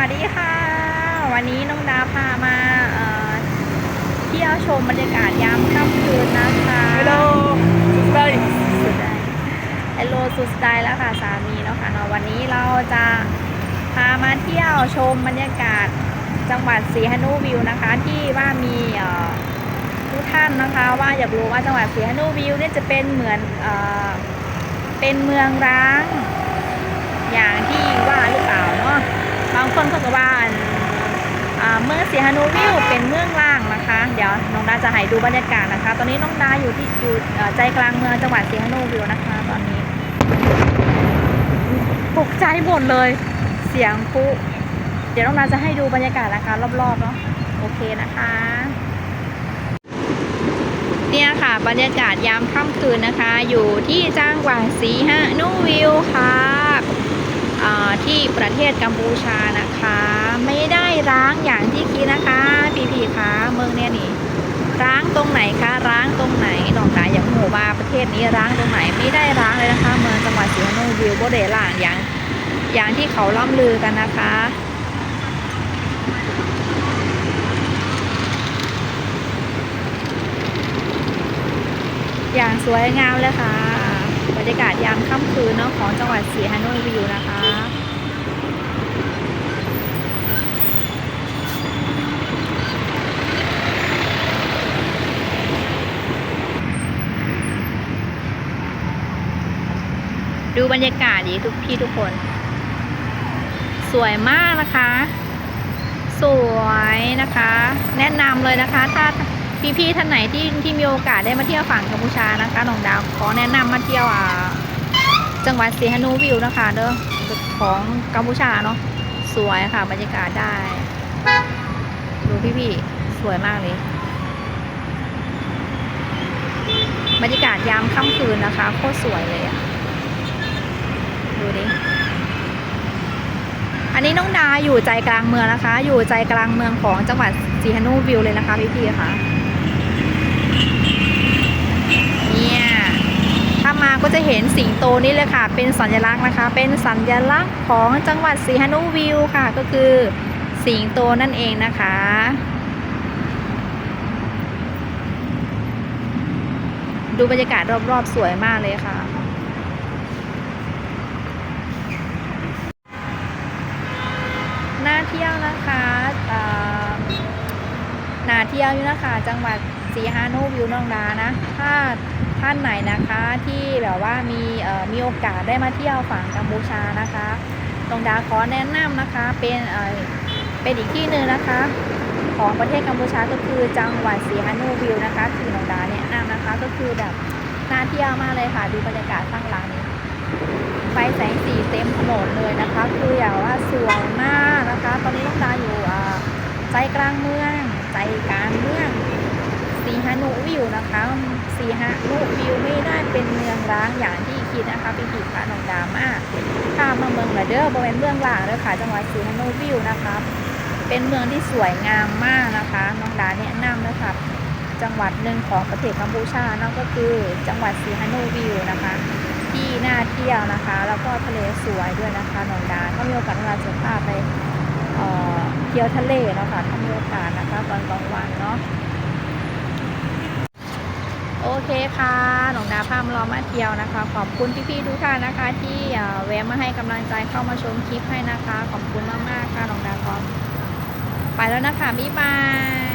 วัสดีค่ะ วันนี้น้องดาพามาเอ่อเที่ยวชมบรรยากาศยามค่ำคืนนะคะ Hello, Stay. สุดได้เฮลโลสุดสไตล์แล้วค่ะสามีเนาะค่ะเนาะวันนี้เราจะพามาเที่ยวชมบรรยากาศจังหวัดศรีหนุวิวนะคะ ที่ว่ามีเอ่อทุกท่านนะคะว่าอยากรู้ว่าจังหวัดศรีหนุวิวเนี่ยจะเป็นเหมือนเอ่อเป็นเมืองร้าง อย่างที่ว่าหรือเปล่าเนาะบางคนเขาก็ว่าอันอ่านุวิวเป็นเมืองล่างนะคะ เดี๋ยวน้องดาจะให้ดูบรรยากาศนะคะ ตอนนี้น้องดาอยู่ที่อยู่ใจกลางเมืองจังหวัดศรีหนุวิวนะคะ ตอนนี้ตกใจหมดเลย เสียงพลุเดี๋ยวน้องดาจะให้ดูบรรยากาศนะคะ รอบๆเนาะโอเคนะคะเนี่ยค่ะ บรรยากาศยามค่ำคืนนะคะ อยู่ที่จังหวัดศรีหนุวิวค่ะที่ประเทศกัมพูชานะคะ ร้างอย่างที่คิดนะคะพี่พีคะเมืองเนี่ยนี่ ร้างตรงไหนคะร้างตรงไหนดอกดาอย่างหูว่าประเทศนี้ร้างตรงไหนไม่ได้ร้างเลยนะคะ เมืองจังหวัดศรีหนุวิวโบเดล่างอย่างอย่างที่เขาล่ำลือกันนะคะอย่างสวยงามเลยค่ะ บรรยากาศยามค่ำคืนเนาะของจังหวัดศรีฮานอยวิวนะคะ ดูบรรยากาศดีทุกพี่ทุกคน สวยมากนะคะ สวยนะคะ แนะนำเลยนะคะ ถ้าพี่ๆท่านไหนที่ที่มีโอกาสได้มาเที่ยวฝั่งกัมพูชานะคะน้องดาวขอแนะนำมาเที่ยวอ่าจังหวัดสีฮานูวิวนะคะเด้อของกัมพูชาเนาะสวยค่ะ บรรยากาศได้ ดูพี่ๆสวยมากเลยบรรยากาศยามค่ำคืนนะคะโคตรสวยเลยอะดูดิ อั นนี้น้องดาอยู่ใจกลางเมืองนะคะ อยู่ใจกลางเมืองของจังหวัดสีฮานูวิวเลยนะคะพี่ๆค่ะเนี่ยถ้ามาก็จะเห็นสิงโตนี่เลยค่ะ เป็นสัญลักษณ์นะคะ เป็นสัญลักษณ์ของจังหวัดสีฮานูวิวค่ะ ก็คือสิงโตนั่นเองนะคะดูบรรยากาศรอบๆ สวยมากเลยค่ะ น่าเที่ยวนะคะเอ่อ เดี่ยวอยู่นะคะ จังหวัดสีฮานูวิวน้องดานะ ถ้าท่านไหนนะคะที่แบบว่ามีมีโอกาสได้มาเที่ยวฝั่งกัมพูชานะคะนองดาขอแนะนำนะคะเป็นเป็นอีกที่หนึ่งนะคะ ของประเทศกัมพูชาก็คือจังหวัดสีฮานูวิวนะคะที่น้องดาแนะนำนะคะก็คือแบบน่าเที่ยวมากเลยค่ะดูบรรยากาศข้างหลังนี้ไฟแสงสีเต็มถนนเลยนะคะ คืออย่างว่าสวยมากนะคะ ตอนนี้ลูกตาอยู่ใจกลางเมือง กลางเมืองสีฮานุวิวนะคะสีฮานุวิวไม่ได้เป็นเมืองร้างอย่างที่คิดนะคะพี่ผิดค่ะน้องดามาข้ามมาเมืองละเด้อบริเวณเมืองล่างเลยค่ะจังหวัดสีฮานุวิวนะคะเป็นเมืองที่สวยงามมากนะคะน้องดาแนะนำนะคะจังหวัดหนึ่งของประเทศกัมพูชานั่นก็คือจังหวัดสีฮานุวิวนะคะที่น่าเที่ยวนะคะ แล้วก็ทะเลสวยด้วยนะคะหนองดาถ้ามีโอกาสเราจะพาไป เที่ยวทะเลเนาะค่ะถ้ามีโอกาสนะคะตอนกลางวันเนาะโอเคค่ะหนองดาพามารอมาเที่ยวนะคะ ขอบคุณพี่ๆทุกท่านนะคะ ที่แวะมาให้กำลังใจเข้ามาชมคลิปให้นะคะ ขอบคุณมากๆค่ะหนองดาขอมไปแล้วนะคะบ๊ายบาย